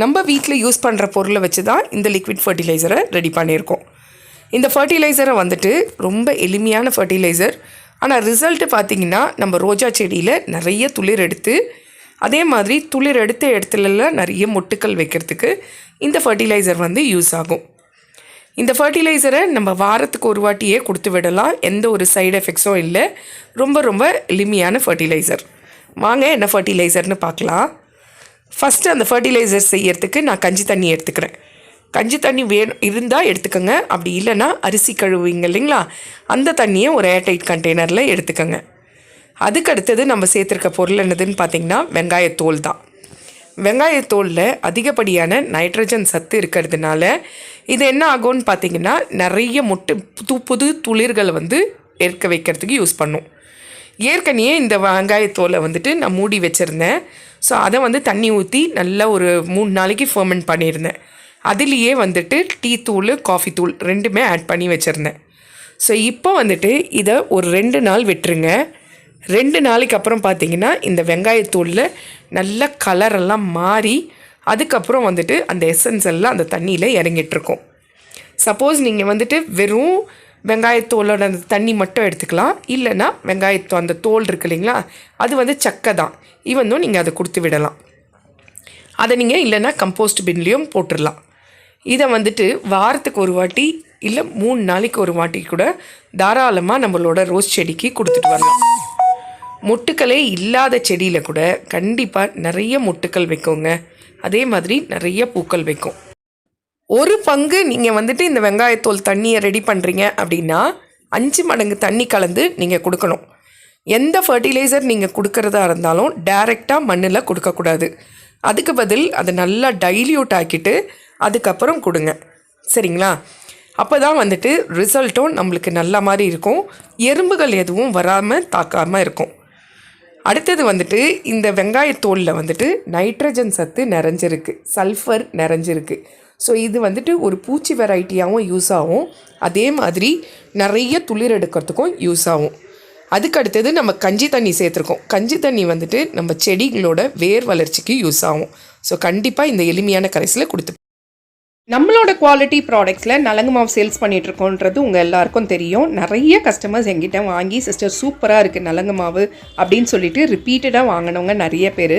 நம்ம வீட்டில் யூஸ் பண்ணுற பொருளை வச்சு தான் இந்த லிக்விட் ஃபர்டிலைசரை ரெடி பண்ணியிருக்கோம். இந்த ஃபர்டிலைசரை வந்துட்டு ரொம்ப எளிமையான ஃபர்டிலைசர் ஆனால் ரிசல்ட்டு பார்த்தீங்கன்னா நம்ம ரோஜா செடியில் நிறைய துளிர் எடுத்து அதே மாதிரி துளிர் எடுத்த இடத்துலலாம் நிறைய மொட்டுக்கள் வைக்கிறதுக்கு இந்த ஃபர்டிலைசர் வந்து யூஸ் ஆகும். இந்த ஃபர்டிலைசரை நம்ம வாரத்துக்கு ஒரு வாட்டியே கொடுத்து விடலாம். எந்த ஒரு சைடு எஃபெக்ட்ஸும் இல்லை. ரொம்ப ரொம்ப எளிமையான ஃபர்டிலைசர் வாங்க என்ன ஃபர்டிலைசர்னு பார்க்கலாம். ஃபஸ்ட்டு அந்த ஃபர்டிலைசர் செய்யறதுக்கு நான் கஞ்சி தண்ணி எடுத்துக்கிறேன். கஞ்சி தண்ணி வேணும் இருந்தால் எடுத்துக்கோங்க. அப்படி இல்லைன்னா அரிசி கழுவுவீங்க இல்லைங்களா? அந்த தண்ணியை ஒரு ஏர்டைட் கண்டெய்னரில் எடுத்துக்கோங்க. அதுக்கு அடுத்தது நம்ம சேர்த்துருக்க பொருள் என்னதுன்னு பார்த்தீங்கன்னா வெங்காயத்தோல் தான். வெங்காயத்தோலில் அதிகப்படியான நைட்ரஜன் சத்து இருக்கிறதுனால இது என்ன ஆகும்னு பார்த்தீங்கன்னா நிறைய முட்டு புது புது துளிர்களை வந்து ஏற்க வைக்கிறதுக்கு யூஸ் பண்ணும். ஏற்கனவே இந்த வெங்காயத்தோலை வந்துட்டு நான் மூடி வச்சுருந்தேன். ஸோ அதை வந்து தண்ணி ஊற்றி நல்லா ஒரு மூணு நாளைக்கு ஃபர்மெண்ட் பண்ணியிருந்தேன். அதுலேயே வந்துட்டு டீ தூள் காஃபி தூள் ரெண்டுமே ஆட் பண்ணி வச்சுருந்தேன். ஸோ இப்போ வந்துட்டு இதை ஒரு ரெண்டு நாள் விட்டுருங்க. ரெண்டு நாளைக்கு அப்புறம் பார்த்தீங்கன்னா இந்த வெங்காயத்தூளில் நல்ல கலரெல்லாம் மாறி அதுக்கப்புறம் வந்துட்டு அந்த எசன்ஸ் எல்லாம் அந்த தண்ணியில் இறங்கிட்டுருக்கும் சப்போஸ் நீங்கள் வந்துட்டு வெறும் வெங்காயத்தோலோட அந்த தண்ணி மட்டும் எடுத்துக்கலாம். இல்லைன்னா வெங்காயத்தோ அந்த தோல் இருக்கு இல்லைங்களா அது வந்து சக்கை தான். இவனும் நீங்கள் அதை கொடுத்து விடலாம். அதை நீங்கள் இல்லைன்னா கம்போஸ்ட் பின்லேயும் போட்டுடலாம் இதை வந்துட்டு வாரத்துக்கு ஒரு வாட்டி இல்லை மூணு நாளைக்கு ஒரு வாட்டி கூட தாராளமாக நம்மளோட ரோஸ் செடிக்கு கொடுத்துட்டு வரலாம். மொட்டுக்களே இல்லாத செடியில் கூட கண்டிப்பாக நிறைய மொட்டுக்கள் வைக்குங்க. அதே மாதிரி நிறைய பூக்கள் வைக்கும். ஒரு பங்கு நீங்கள் வந்துட்டு இந்த வெங்காயத்தோல் தண்ணியை ரெடி பண்ணுறீங்க அப்படின்னா அஞ்சு மடங்கு தண்ணி கலந்து நீங்கள் கொடுக்கணும். எந்த ஃபர்டிலைசர் நீங்கள் கொடுக்கறதா இருந்தாலும் டைரெக்டாக மண்ணில் கொடுக்கக்கூடாது. அதுக்கு பதில் அதை நல்லா டைல்யூட் ஆக்கிட்டு அதுக்கப்புறம் கொடுங்க. சரிங்களா? அப்போ தான் வந்துட்டு ரிசல்ட்டும் நம்மளுக்கு நல்ல மாதிரி இருக்கும். எறும்புகள் எதுவும் வராமல் தாக்காமல் இருக்கும். அடுத்தது வந்துட்டு இந்த வெங்காயத்தோலில் வந்துட்டு நைட்ரஜன் சத்து நிறைஞ்சிருக்கு. சல்ஃபர் நிறைஞ்சிருக்கு. ஸோ இது வந்துட்டு ஒரு பூச்சி வெரைட்டியாகவும் யூஸ் ஆகும். அதே மாதிரி நிறைய துளிர் எடுக்கிறதுக்கும் யூஸ் ஆகும். அதுக்கு அடுத்தது நம்ம கஞ்சி தண்ணி சேர்த்துருக்கோம். கஞ்சி தண்ணி வந்துட்டு நம்ம செடிகளோட வேர் வளர்ச்சிக்கு யூஸ் ஆகும். ஸோ கண்டிப்பாக இந்த எளிமையான கரைசில் கொடுத்து நம்மளோட குவாலிட்டி ப்ராடக்ட்ஸில் நலங்கு மாவு சேல்ஸ் பண்ணிகிட்ருக்கோன்றது உங்கள் எல்லாருக்கும் தெரியும். நிறைய கஸ்டமர்ஸ் எங்கிட்ட வாங்கி சிஸ்டர் சூப்பராக இருக்குது நலங்கு மாவு அப்படின்னு சொல்லிட்டு ரிப்பீட்டடாக வாங்கினவங்க நிறைய பேர்.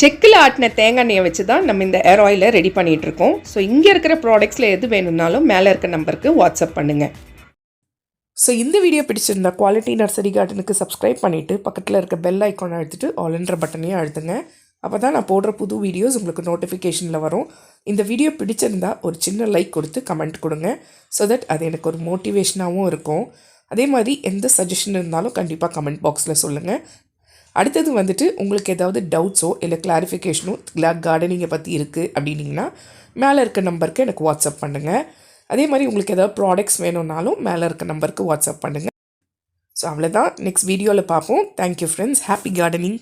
செக்கில் ஆட்டின தேங்காய் எண்ணெயை வச்சு தான் நம்ம இந்த ஏர் ஆயிலை ரெடி பண்ணிகிட்ருக்கோம் இருக்கோம் ஸோ இங்கே இருக்கிற ப்ராடக்ட்ஸில் எது வேணும்னாலும் மேலே இருக்க நம்பருக்கு வாட்ஸ்அப் பண்ணுங்கள் ஸோ இந்த வீடியோ பிடிச்சிருந்தா குவாலிட்டி நர்சரி கார்டனுக்கு சப்ஸ்கிரைப் பண்ணிவிட்டு பக்கத்தில் இருக்க பெல் ஐக்கான் அழுத்திட்டு ஆல்ன்ற பட்டனையும் அழுத்துங்க. அப்போ தான் நான் போடுற புது வீடியோஸ் உங்களுக்கு நோட்டிஃபிகேஷனில் வரும். இந்த வீடியோ பிடிச்சிருந்தா ஒரு சின்ன லைக் கொடுத்து கமெண்ட் கொடுங்க. ஸோ தட் அது எனக்கு ஒரு மோட்டிவேஷனாகவும் இருக்கும். அதே மாதிரி எந்த சஜஷன் இருந்தாலும் கண்டிப்பாக கமெண்ட் பாக்ஸில் சொல்லுங்கள் அடுத்தது வந்துட்டு உங்களுக்கு ஏதாவது டவுட்ஸோ இல்லை கிளாரிஃபிகேஷனோ கார்டனிங்கை பற்றி இருக்குது அப்படின்னீங்கன்னா மேலே இருக்க நம்பருக்கு எனக்கு வாட்ஸ்அப் பண்ணுங்கள் அதே மாதிரி உங்களுக்கு ஏதாவது ப்ராடக்ட்ஸ் வேணும்னாலும் மேலே இருக்க நம்பருக்கு வாட்ஸ்அப் பண்ணுங்கள் ஸோ அவ்வளோதான் நெக்ஸ்ட் வீடியோவில் பார்ப்போம். Thank you friends happy gardening